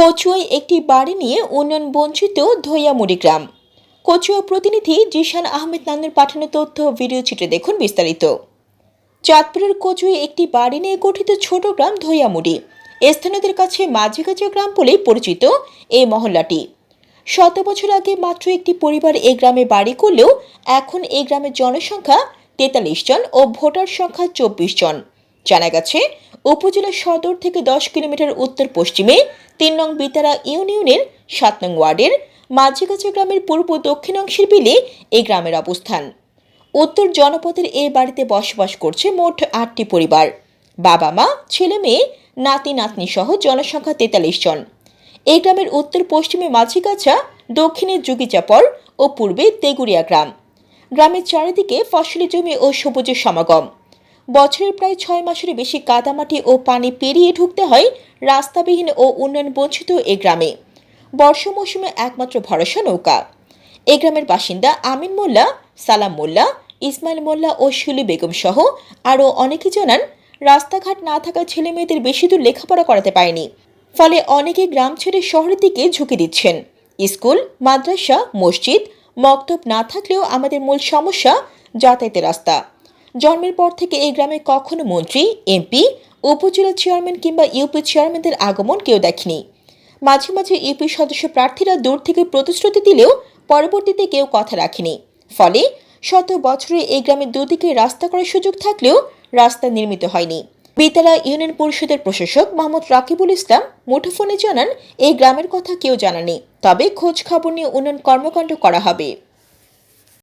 কচুয়ায় একটি বাড়ি নিয়ে উন্নয়ন বঞ্চিত ধৈয়ামুড়ি গ্রাম। কচুয়া প্রতিনিধি জিশান আহমেদ নান্দের পাঠানো তথ্য ভিডিও চিত্রে দেখুন বিস্তারিত। চাঁদপুরের কচুয়ে একটি বাড়ি নিয়ে গঠিত ছোট গ্রাম ধৈয়ামুড়ি। স্থানীয়দের কাছে মাঝিগাছা গ্রাম বলেই পরিচিত এই মহল্লাটি। শত বছর আগে মাত্র একটি পরিবার এই গ্রামে বাড়ি করলেও এখন এই গ্রামের জনসংখ্যা তেতাল্লিশ জন ও ভোটার সংখ্যা চব্বিশ জন। জানা গেছে উপজেলা সদর থেকে দশ কিলোমিটার উত্তর পশ্চিমে, তিন নং বিতারা ইউনিয়নের সাত নং ওয়ার্ডের মাঝিগাছা গ্রামের পূর্ব দক্ষিণ অংশের বিলে এই গ্রামের অবস্থান। উত্তর জনপদের এই বাড়িতে বসবাস করছে মোট আটটি পরিবার। বাবা মা, ছেলে মেয়ে, নাতি নাতনি সহ জনসংখ্যা তেতাল্লিশ জন। এই গ্রামের উত্তর পশ্চিমে মাঝিগাছা, দক্ষিণে যুগিচাপর ও পূর্বে তেগুড়িয়া গ্রাম। গ্রামের চারিদিকে ফসলি জমি ও সবুজের সমাগম। বছরের প্রায় ছয় মাসের বেশি কাদামাটি ও পানি পেরিয়ে ঢুকতে হয় রাস্তাবিহীন ও উন্নয়ন বঞ্চিত এ গ্রামে। বর্ষা মৌসুমে একমাত্র ভরসা নৌকা। এই গ্রামের বাসিন্দা আমিন মোল্লা, সালাম মোল্লা, ইসমাইল মোল্লা ও শুলি বেগম সহ আরও অনেকে জানান, রাস্তাঘাট না থাকা ছেলে মেয়েদের বেশি দূর লেখাপড়া করাতে পারেনি। ফলে অনেকে গ্রাম ছেড়ে শহরের দিকে ঝুঁকি দিচ্ছেন। স্কুল, মাদ্রাসা, মসজিদ, মক্তব না থাকলেও আমাদের মূল সমস্যা যাতায়াতের রাস্তা। জন্মের পর থেকে এই গ্রামে কখনো মন্ত্রী, এমপি, উপজেলা চেয়ারম্যান কিংবা ইউপি চেয়ারম্যানদের আগমন কেউ দেখেনি। মাঝে মাঝে ইউপি সদস্য প্রার্থীরা দূর থেকে প্রতিশ্রুতি দিলেও পরবর্তীতে কেউ কথা রাখেনি। ফলে শত বছরে এই গ্রামের দুদিকে রাস্তা করার সুযোগ থাকলেও রাস্তা নির্মিত হয়নি। বিতারা ইউনিয়ন পরিষদের প্রশাসক মোহাম্মদ রাকিবুল ইসলাম মুঠোফোনে জানান, এই গ্রামের কথা কেউ জানানি, তবে খোঁজ খবর নিয়ে উন্নয়ন কর্মকাণ্ড করা হবে।